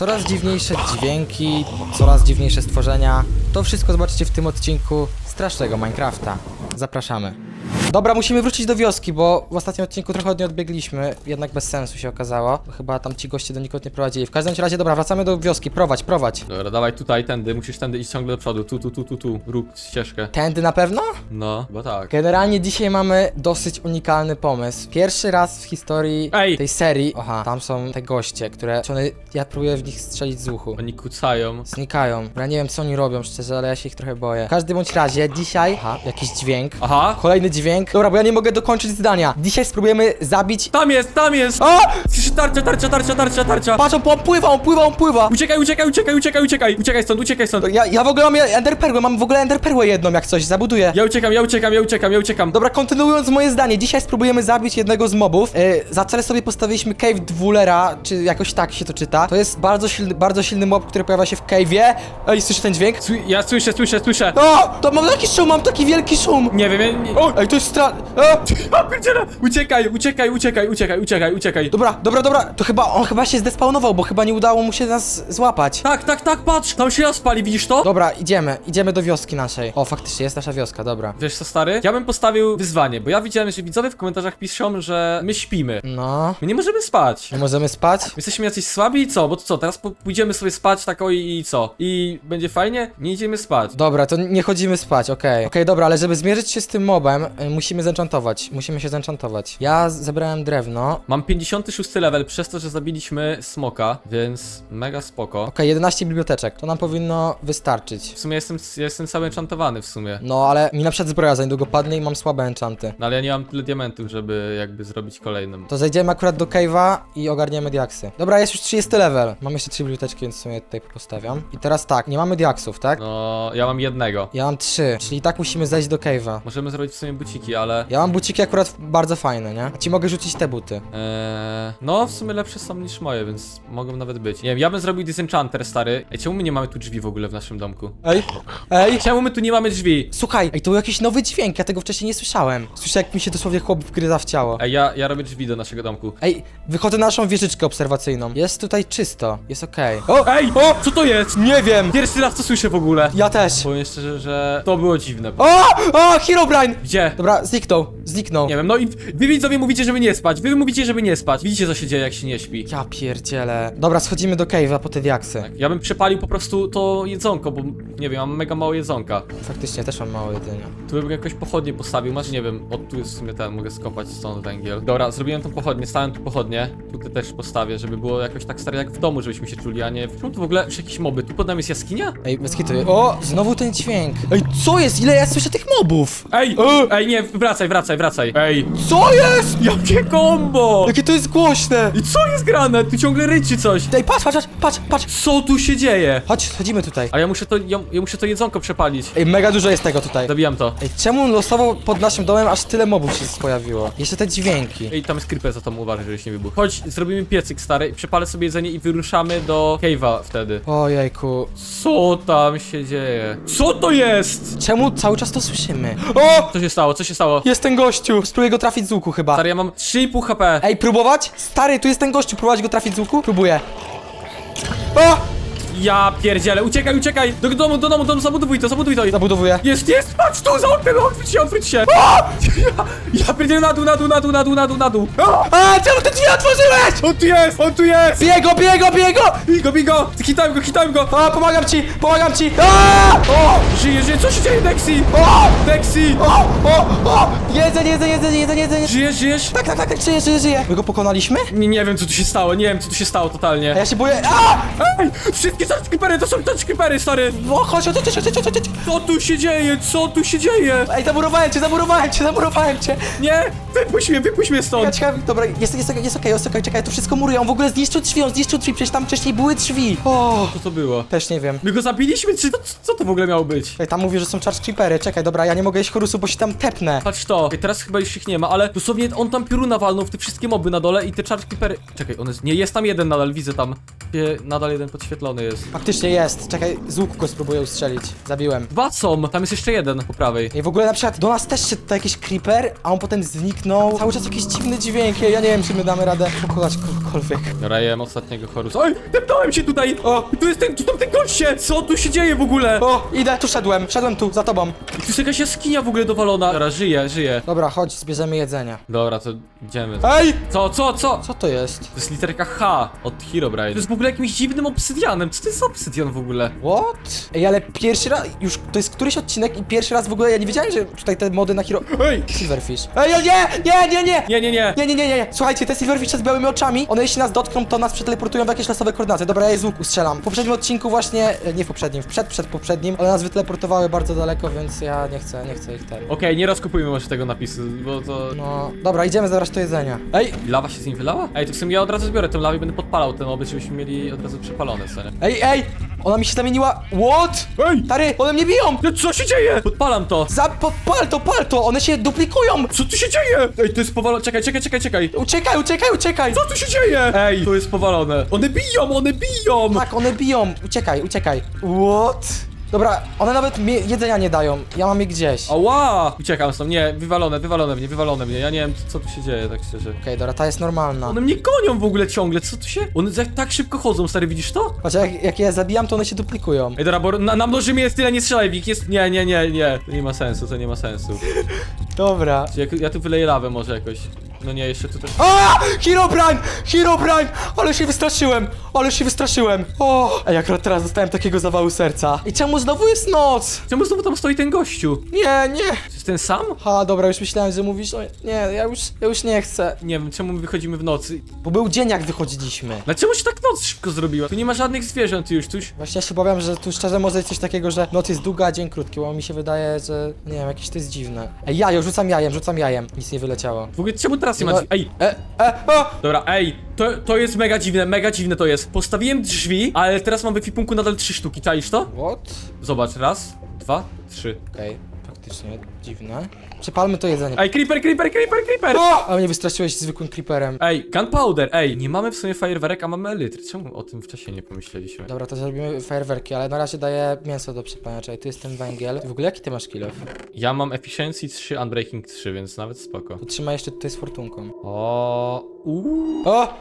Coraz dziwniejsze dźwięki, coraz dziwniejsze stworzenia. To wszystko zobaczycie w tym odcinku strasznego Minecrafta. Zapraszamy. Dobra, musimy wrócić do wioski, bo w ostatnim odcinku trochę od niej odbiegliśmy, jednak bez sensu się okazało. Bo chyba tam ci goście donikąd nie prowadzili. W każdym razie, dobra, wracamy do wioski. Prowadź, prowadź. Dobra, dawaj tutaj, tędy, musisz tędy iść ciągle do przodu. Tu, tu, tu, tu, tu. Rób ścieżkę. Tędy na pewno? No, bo tak. Generalnie dzisiaj mamy dosyć unikalny pomysł. Pierwszy raz w historii Ej! tej serii. Aha, tam są te goście, które. Czy one, ja próbuję w nich strzelić z uchu. Oni kucają. Znikają. Ja nie wiem co oni robią szczerze, ale ja się ich trochę boję. W każdym bądź razie dzisiaj. Aha, jakiś dźwięk. Aha! Kolejny dźwięk. Dobra, bo ja nie mogę dokończyć zdania. Dzisiaj spróbujemy zabić. Tam jest, tam jest! O! Słyszy tarcza, tarcza, tarcza, tarcza, tarcza! Patrz, on pływa, on pływa, on pływa. Uciekaj, uciekaj, uciekaj, uciekaj, uciekaj! Uciekaj stąd, uciekaj stąd! Ja, ja w ogóle mam enderperłę, mam w ogóle enderperłę jedną jak coś, zabuduję. Ja uciekam, ja uciekam, ja uciekam, ja uciekam. Dobra, kontynuując moje zdanie, dzisiaj spróbujemy zabić jednego z mobów. Yy, za cel sobie postawiliśmy Cave Dwulera, czy jakoś tak się to czyta. To jest bardzo silny, bardzo silny mob, który pojawia się w cave'ie. Ej, słyszysz ten dźwięk? Sły- Ja słyszę, słyszę, słyszę! O! To mam taki szum, mam taki wielki szum! Nie wiem, ja nie... O! Ej, to jest stra... O! Ja pierdzielę! Uciekaj, uciekaj, uciekaj, uciekaj, uciekaj, uciekaj! Dobra, dobra, dobra, to chyba, on chyba się zdespawnował, bo chyba nie udało mu się nas złapać. Tak, tak, tak, patrz! Tam się rozpali, widzisz to? Dobra, idziemy, idziemy do wioski naszej. O, faktycznie, jest nasza wioska, dobra. Wiesz co, stary? Ja bym postawił wyzwanie, bo ja widziałem, że widzowie w komentarzach piszą, że my śpimy. No, My nie możemy spać. nie możemy spać? My Jesteśmy jacyś słabi i co? Bo to co, teraz po- pójdziemy sobie spać tak o i, i co? I będzie fajnie? Nie idziemy spać. Dobra, to nie chodzimy spać, okej. Okej, dobra, ale żeby zmierzyć się z tym mobem, y, musimy zenchantować. Musimy się zenchantować. Ja z- zebrałem drewno. Mam 56 level przez to, że zabiliśmy smoka, więc mega spoko. Okej, 11 biblioteczek. To nam powinno wystarczyć. W sumie jestem, jestem cały enchantowany w sumie. No, ale mi na przykład zbroja za niedługo padnie i mam słabe enchanty. No ale ja nie mam tyle diamentów, żeby jakby zrobić kolejnym. To zejdziemy akurat do cave'a i ogarniemy diaksy. Dobra, jest już 30 level. Mam jeszcze 3 biblioteczki, więc w sumie tutaj postawiam. I teraz tak, nie mamy diaksów, tak? No, ja mam jednego. Ja mam 3, czyli i tak musimy zejść do cave'a. Możemy zrobić w sumie buciki, ale... Ja mam buciki akurat bardzo fajne, nie? A ci mogę rzucić te buty. Eee, no, w sumie lepsze są niż moje, więc mogą nawet być. Nie wiem, ja bym zrobił disenchanter, stary. Ej, czemu my nie mamy tu drzwi w ogóle w naszym domku? Ej, ej! Czemu my tu nie mamy drzwi? Słuchaj, ej, to był jakiś nowy dźwięk, ja tego wcześniej nie słyszałem. Słyszę, jak mi się dosłownie chłop wgryza w ciało. Ej, ja, ja robię drzwi do naszego domku. Ej, wychodzę na naszą wieżyczkę obserwacyjną. Jest tutaj czysto, jest okej. O! Ej, o, co to jest? Nie wiem! Pierwszy raz to słyszę w ogóle. Ja też! Powiem szczerze, że to było dziwne. O! O! Herobrine! Gdzie? Dobra, zniknął, zniknął. Nie wiem, no i wy widzowie mówicie, żeby nie spać. Wy mówicie, żeby nie spać. Widzicie, co się dzieje, jak się nie śpi. Ja pierdzielę. Dobra, schodzimy do cave'a po te diaksy. Tak. Ja bym przepalił po prostu to jedzonko, bo nie wiem, mam mega mało jedzonka. Faktycznie, też mam mało jedzenia. Tu bym jakoś pochodnie postawił, masz nie wiem, o tu jest w sumie ten, mogę skopać stąd węgiel. Dobra, zrobiłem tą pochodnię, stałem tu pochodnie, tutaj też postawię, żeby było jakoś tak stare jak w domu, żebyśmy się czuli, a nie... Czemu tu w ogóle jakieś moby? Tu pod nami jest jaskinia? Ej, bez kitu. O! Znowu ten dźwięk. Ej, co jest? Ile ja słyszę tych mobów? Ej! Ej, nie, wracaj, wracaj, wracaj. Ej! Co jest? Jakie kombo! Jakie to jest głośne! I co jest grane? Tu ciągle ryczy coś. Ej, patrz, patrz, patrz, patrz! Co tu się dzieje? Chodź, chodzimy tutaj. A ja muszę to, ja, ja muszę to jedzonko przepalić. Ej, mega dużo jest tego tutaj. Zabijam to. Ej, czemu losowo pod naszym domem aż tyle mobów się pojawiło? Jeszcze te dźwięki. Ej, tam jest creeper, za to uważaj, żebyś nie wybuchł. Chodź, zrobimy piecyk stary, przepalę sobie jedzenie i wyruszamy do cave'a wtedy. Ojejku. Co tam się dzieje? Co to jest? Czemu cały czas to słyszymy? O! Co się stało? Co się stało? Jest ten gościu! Spróbuję go trafić z łuku chyba. Stary, ja mam 3,5 HP. Ej, próbować? Stary, tu jest ten gościu, próbować go trafić z łuku? Próbuję. O! Ja pierdzielę, uciekaj, uciekaj! Do domu, do domu, do domu, zabudowuj to, zabudowuj to. Zabudowuję. Jest, jest, patrz tu, za oknem, odwróć się, odwróć się. Ja, ja pierdzielę na dół, na dół, na dół, na dół, na dół, na dół. A, czemu te drzwi otworzyłeś? on tu jest, on tu jest! Biego, biego, biego! Bigo, bigo! Hitałem go, hitałem go! A, pomagam ci, pomagam ci! A! O! Żyje, żyje, co się dzieje, Dexy? O! Dexy! O! O! O! Jedzenie, jedzenie, jedzenie, jedzenie, jedzenie. Żyjesz, żyjesz? Tak, tak, tak, tak, żyje, żyje. My go pokonaliśmy? Nie, nie wiem, co tu się stało, nie wiem, co tu się stało totalnie. A ja się boję. A! Ej, wszystkie touch creepery, to są touch creepery, stary! O, chodź, chodź, chodź, chodź, chodź, chodź, chodź. Co tu się dzieje, co tu się dzieje? Ej, zamurowałem cię, zamurowałem cię, zamurowałem cię. Nie, wypuść mnie, wypuść mnie stąd! czekaj, dobra, jest, jest, jest okej, jest okej, czekaj, to wszystko muruje, on w ogóle zniszczył drzwi, on zniszczył drzwi, przecież tam wcześniej były drzwi. O, Co to było? też nie wiem. My go zabiliśmy, czy to, co to w ogóle miało być? Ej, tam mówi, że są charge creepery, czekaj, dobra, ja nie mogę jeść chorusu, bo się tam tepnę. Patrz to, Ej, teraz chyba już ich nie ma, ale dosłownie on tam pioruna walnął w te wszystkie moby na dole i te charge creepery... Czekaj, on jest... Nie, jest tam jeden nadal, widzę tam. Gdzie Nadal jeden podświetlony jest. Faktycznie jest. Czekaj, z łuku go spróbuję ustrzelić. Zabiłem. Dwa są! Tam jest jeszcze jeden po prawej. I w ogóle na przykład do nas też szedł tutaj jakiś creeper, a on potem zniknął. Cały czas jakieś dziwne dźwięki. Ja nie wiem, czy my damy radę pokonać kogokolwiek. Dobra, jem ostatniego chorusa. Oj, tepnąłem się tutaj! O, tu jest ten, tu są te goście! Co tu się dzieje w ogóle? O, idę, tu szedłem. Szedłem tu, za tobą. I tu jest jakaś jaskinia w ogóle dowalona. Dobra, żyje, żyje. Dobra, chodź, zbierzemy jedzenie. Dobra, to idziemy. Ej! Co, co, co? Co to jest? To jest literka H od Herobrine. To jest w ogóle jakimś dziwnym obsydianem. Co to jest za obsydian w ogóle? What? Ej, ale pierwszy raz, już to jest któryś odcinek i pierwszy raz w ogóle ja nie wiedziałem, że tutaj te mody na hero... Ej! Silverfish. Ej, nie, nie, nie, nie! Nie, nie, nie. Nie, nie, nie, nie, nie. Słuchajcie, te silverfishy z białymi oczami, one jeśli nas dotkną, to nas przeteleportują w jakieś losowe koordynaty. Dobra, ja je z łuku strzelam. W poprzednim odcinku właśnie, e, nie w poprzednim, w przed, przed poprzednim, one nas wyteleportowały bardzo daleko, więc ja nie chcę, nie chcę ich ten. Okej, nie rozkupujmy może tego napisu, bo to... No, dobra, idziemy zabrać to jedzenie. Ej, Lawa się z nim wylała? Ej, to w sumie ja od razu zbiorę tę lawę i będę podpalał ten oby, żebyśmy mieli od razu przepalone, co nie? ej, ej! Ona mi się zamieniła. What? Ej! Stary, one mnie biją! No co się dzieje? Podpalam to! Za, po, pal to, pal to! One się duplikują! Co tu się dzieje? Ej, to jest powalone. Czekaj, czekaj, czekaj, czekaj. Uciekaj, uciekaj, uciekaj! Co tu się dzieje? Ej, to jest powalone. One biją, one biją! Tak, one biją! Uciekaj, uciekaj. What? Dobra, one nawet mi jedzenia nie dają. Ja mam je gdzieś. Okej, Ała! Uciekam stąd. Nie, wywalone, wywalone mnie, wywalone mnie. Ja nie wiem, co tu się dzieje, tak szczerze. dobra, ta jest normalna. One mnie gonią w ogóle ciągle, co tu się... One tak, tak szybko chodzą, stary, widzisz to? Patrz, jak, jak je zabijam, to one się duplikują. Ej, dobra, bo na, na mnożymy jest tyle, nie strzelaj w nich, jest... Nie, nie, nie, nie. To nie ma sensu, to nie ma sensu. Dobra. Ja, ja tu wyleję lawę może jakoś. No nie, jeszcze tu też... A! Herobrine! Herobrine! Ale się wystraszyłem! Ale się wystraszyłem! O! Ej, akurat teraz dostałem takiego zawału serca. I czemu znowu jest noc? Czemu znowu tam stoi ten gościu? Nie, nie! To jest ten sam? Ha, dobra, już myślałem, że mówisz, o, nie, ja już, ja już nie chcę. Nie wiem, czemu my wychodzimy w nocy. Bo był dzień, jak wychodziliśmy. Dlaczego się tak noc szybko zrobiła? Tu nie ma żadnych zwierząt już, tu już... Właśnie ja się obawiam, że tu szczerze może być coś takiego, że noc jest długa, a dzień krótki, bo mi się wydaje, że nie wiem, jakieś to jest dziwne. Ej, jajo, rzucam jajem, rzucam jajem. Nic nie wyleciało. W ogóle czemu teraz nie ma drzwi? Ej, E, e, o! dobra, ej, to, to jest mega dziwne, mega dziwne to jest. Postawiłem drzwi, ale teraz mam w ekwipunku nadal trzy sztuki, czaisz to? What? Zobacz, raz, dwa, trzy. Okej, faktycznie dziwne. Przepalmy to jedzenie. Ej, creeper, creeper, creeper, creeper! O! Ale mnie wystraszyłeś zwykłym creeperem. Ej, gunpowder, ej, nie mamy w sumie fajerwerek, a mamy elitry. Czemu o tym wcześniej nie pomyśleliśmy? Dobra, to zrobimy fajerwerki, ale na razie daję mięso do przepalania, czyli tu jest ten węgiel. W ogóle jaki ty masz kilof? Ja mam efficiency 3, unbreaking 3, więc nawet spoko. To trzymaj jeszcze tutaj z fortunką. O, uuu. O!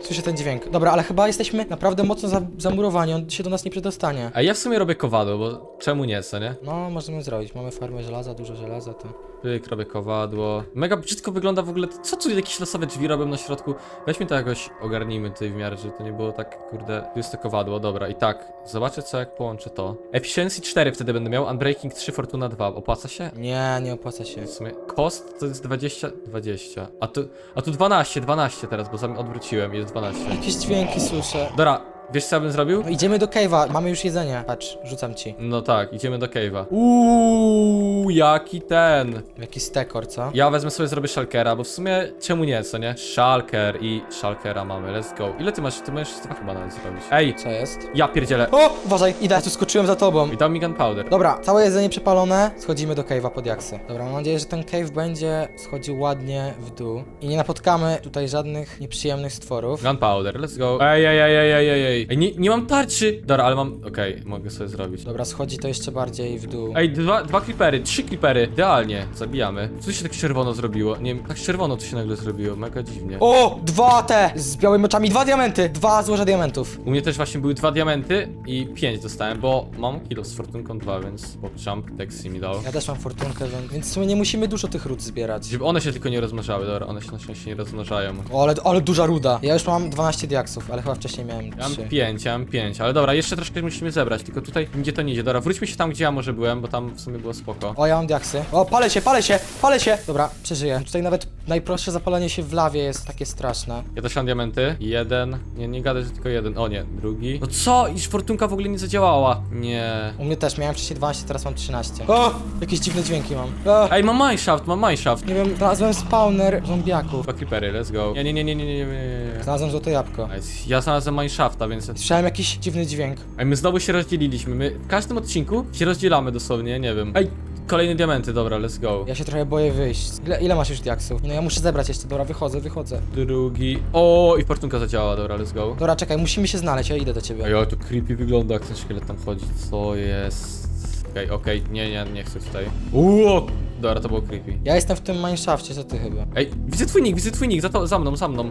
Słyszę ten dźwięk. Dobra, ale chyba jesteśmy naprawdę mocno za zamurowani, on się do nas nie przedostanie. A ja w sumie robię kowadło, bo czemu nie, co nie? No, możemy zrobić. Mamy farmę żelaza, dużo żelaza, to... Pyk, robię kowadło. Mega brzydko wygląda w ogóle. Co tu jakieś losowe drzwi robią na środku? Weźmy to jakoś, ogarnijmy tutaj w miarę, żeby to nie było tak, kurde. Tu jest to kowadło, dobra. I tak, zobaczę co jak połączę to. Efficiency 4 wtedy będę miał, Unbreaking 3, Fortuna 2. Opłaca się? Nie, nie opłaca się. W sumie cost to jest 20, 20. A tu, a tu 12, 12 teraz, bo zam- odwróciłem, jest 12. Jakieś dźwięki słyszę. Dobra, wiesz co ja bym zrobił? No, idziemy do cave'a, mamy już jedzenie. Patrz, rzucam ci. No tak, idziemy do cave'a. Uuu, jaki ten. Jakiś stekor, co? Ja wezmę sobie, zrobię Shulkera, bo w sumie czemu nie, co nie? Shulker i Shulkera mamy, let's go. Ile ty masz? Ty możesz dwa chyba nawet zrobić. Ej, Co jest? ja pierdzielę. O! Uważaj, idę, ja tu skoczyłem za tobą. I dał mi gunpowder. Dobra, całe jedzenie przepalone, schodzimy do cave'a pod jaksy. Dobra, mam nadzieję, że ten cave będzie schodził ładnie w dół i nie napotkamy tutaj żadnych nieprzyjemnych stworów. Gunpowder, let's go. Ej, ej, ej, ej, ej, ej, ej. Ej, nie, nie mam tarczy. Dobra, ale mam, okej, mogę sobie zrobić. Dobra, schodzi to jeszcze bardziej w dół. Ej, dwa, dwa creepery, trzy creepery. Idealnie, zabijamy. Co się tak czerwono zrobiło? Nie wiem, tak czerwono to się nagle zrobiło, mega dziwnie. O! Dwa te! Z białymi oczami, dwa diamenty! Dwa złoża diamentów. U mnie też właśnie były dwa diamenty i pięć dostałem, bo mam kilo z fortunką dwa, więc jump Dexy mi dał. Ja też mam fortunkę, więc, więc w sumie nie musimy dużo tych ród zbierać. Żeby one się tylko nie rozmnażały, dobra, one się na szczęście nie rozmnażają. O, ale, ale duża ruda. Ja już mam 12 diaksów, ale chyba wcześniej miałem Ja mam 3. pięć, ja mam pięć, ale dobra, jeszcze troszkę musimy zebrać, tylko tutaj nigdzie to nie idzie. Dobra, wróćmy się tam, gdzie ja może byłem, bo tam w sumie było spoko. O, ja mam diaksy. O, palę się, palę się, palę się! Dobra, przeżyję. Tutaj nawet najprostsze zapalenie się w lawie jest takie straszne. Ja też mam diamenty. Jeden. Nie, nie gadaj, że tylko jeden. O nie, drugi. No co? Iż fortunka w ogóle nie zadziałała. Nie. U mnie też, miałem wcześniej 12, teraz mam 13. O! Jakieś dziwne dźwięki mam. O! Ej, mam mineshaft, mam mineshaft. Nie wiem, znalazłem spawner zombiaków. Dwa creepery, let's go. Nie, nie, nie, nie, nie, nie, nie, nie. Znalazłem złote jabłko. Nice. Ja znalazłem mineshafta, więc... Słyszałem jakiś dziwny dźwięk. Ej, my znowu się rozdzieliliśmy. My w każdym odcinku się rozdzielamy dosłownie, nie wiem. Ej, kolejne diamenty, dobra, let's go. Ja się trochę boję wyjść. Ile, ile masz już diaksów? No ja muszę zebrać jeszcze, dobra, wychodzę, wychodzę. Drugi... O, i fortunka zadziałała, dobra, let's go. Dobra, czekaj, musimy się znaleźć, ja idę do ciebie. Ej, ale to creepy wygląda, jak ten szkielet tam chodzi. Co jest? Okej, okej, nie, nie, nie chcę tutaj. Uuu! Dobra, to było creepy. Ja jestem w tym mineshafcie, co ty chyba? Ej, widzę twój nick, widzę twój nick, za, to, za mną, za mną.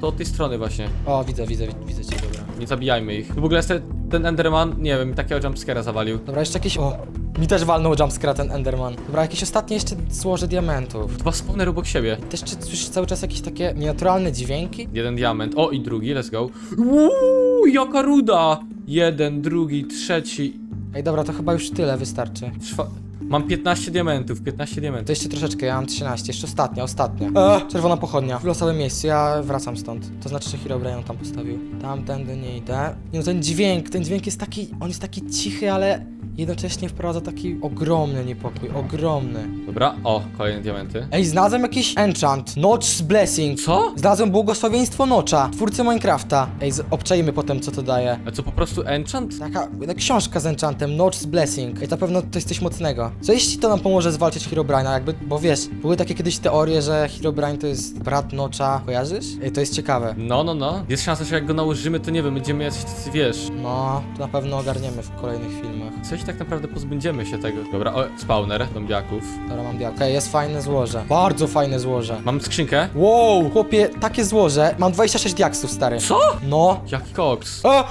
To od tej strony właśnie. O, widzę, widzę, wi- widzę cię, dobra. Nie zabijajmy ich. W ogóle jest ten, Enderman, nie wiem, takiego jumpscare'a zawalił. Dobra, jeszcze jakieś... O, mi też walnął jumpscare ten Enderman. Dobra, jakieś ostatnie jeszcze złoże diamentów. Dwa spawner obok siebie. Też czy słyszysz cały czas jakieś takie nienaturalne dźwięki? Jeden diament. O, i drugi, let's go. Uuu, jaka ruda! Jeden, drugi, trzeci. Ej, dobra, to chyba już tyle wystarczy. Czwa... Mam 15 diamentów, 15 To diamentów. jeszcze troszeczkę, ja mam 13, jeszcze ostatnia, ostatnia. E, czerwona pochodnia. W losowym miejscu, ja wracam stąd. To znaczy, że Herobrine ją tam postawił. Tamtędy nie idę. Nie no, ten dźwięk, ten dźwięk jest taki, on jest taki cichy, ale jednocześnie wprowadza taki ogromny niepokój, ogromny. Dobra, o, kolejne diamenty. Ej, znalazłem jakiś enchant, Notch's Blessing. Co? Znalazłem błogosławieństwo Notcha, twórcy Minecrafta. Ej, z- obczajmy potem, co to daje. A co, po prostu enchant? Taka, taka książka z enchantem, Notch's Blessing. Ej, na pewno to jest coś mocnego. Co jeśli to nam pomoże zwalczyć Herobrine'a, jakby, bo wiesz, były takie kiedyś teorie, że Herobrine to jest brat Notcha, kojarzysz? Ej, to jest ciekawe. No, no, no. Jest szansa, że jak go nałożymy, to nie wiem, będziemy jacyś tacy, wiesz... No, to na pewno ogarniemy w kolejnych filmach. Coś tak naprawdę pozbędziemy się tego. Dobra, o, spawner, zombiaków. Dobra, mam białko. Okej, jest fajne złoże. Bardzo fajne złoże. Mam skrzynkę. Wow, chłopie, takie złoże. Mam 26 diaksów, stary. Co? No. Jaki koks? O!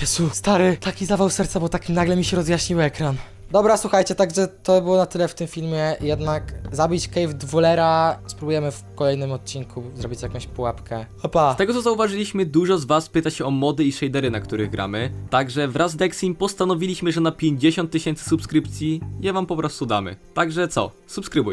Jezu, stary, taki zawał serca, bo tak nagle mi się rozjaśnił ekran. Dobra, słuchajcie, także to było na tyle w tym filmie. Jednak zabić Cave Dwulera spróbujemy w kolejnym odcinku zrobić jakąś pułapkę. Hopa! Z tego co zauważyliśmy, dużo z was pyta się o mody i shadery, na których gramy. Także wraz z Dexim postanowiliśmy, że na 50 tysięcy subskrypcji je wam po prostu damy. Także co? Subskrybuj.